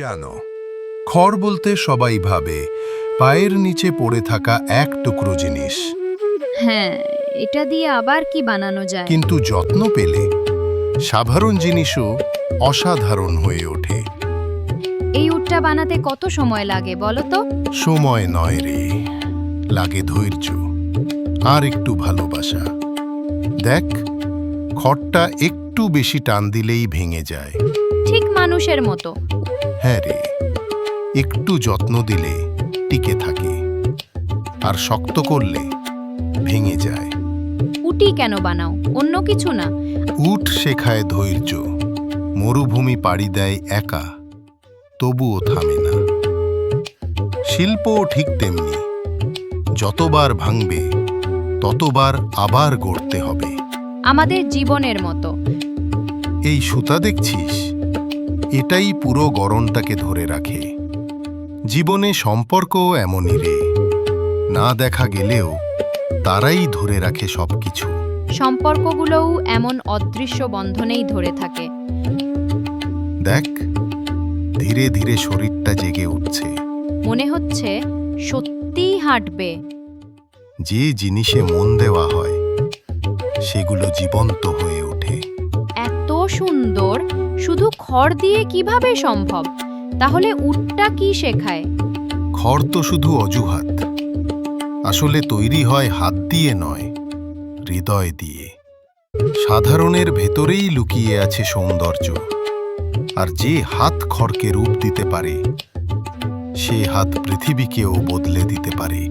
জানো খড় বলতে সবাই ভাবে পায়ের নিচে পড়ে থাকা এক টুকরো জিনিস। হ্যাঁ এটা দিয়ে আবার কি বানানো যায়? কিন্তু যত্ন পেলে সাধারণ জিনিসও অসাধারণ হয়ে ওঠে। এই উটটা বানাতে কত সময় লাগে বলো তো? সময় নয় রে লাগে ধৈর্য আর একটু ভালোবাসা। দেখ খড়টা একটু বেশি টান দিলেই ভেঙে যায়। ঠিক মানুষের মতো। হ্যাঁ রে একটু যত্ন দিলে টিকে থাকে আর শক্ত করলে ভেঙে যায়। উটি কেন বানাও? অন্য কিছু না। উঠ শেখায় ধৈর্য মরুভূমি পাড়ি দেয় একা তবুও থামে না। শিল্পও ঠিক তেমনি যতবার ভাঙবে ততবার আবার গড়তে হবে। আমাদের জীবনের মতো। এই সুতা দেখছিস? এটাই পুরো গরমটাকে ধরে রাখে। জীবনে সম্পর্কও এমনই রে। না দেখা গেলেও তারাই ধরে রাখে সবকিছু। সম্পর্কগুলোও এমন অদৃশ্য বন্ধনেই ধরে থাকে। দেখ ধীরে ধীরে শরীরটা জেগে উঠছে। মনে হচ্ছে সত্যিই হাঁটবে। যে জিনিসে মন দেওয়া হয় সেগুলো জীবন্ত হয়ে ওঠে। এত সুন্দর শুধু খড় দিয়ে কীভাবে সম্ভব? তাহলে উটটা কি শেখায়? খড় তো শুধু অজুহাত। আসলে তৈরি হয় হাত দিয়ে নয়, হৃদয় দিয়ে। সাধারণের ভেতরেই লুকিয়ে আছে সৌন্দর্য। আর যে হাত খড়কে রূপ দিতে পারে, সে হাত পৃথিবীকেও বদলে দিতে পারে।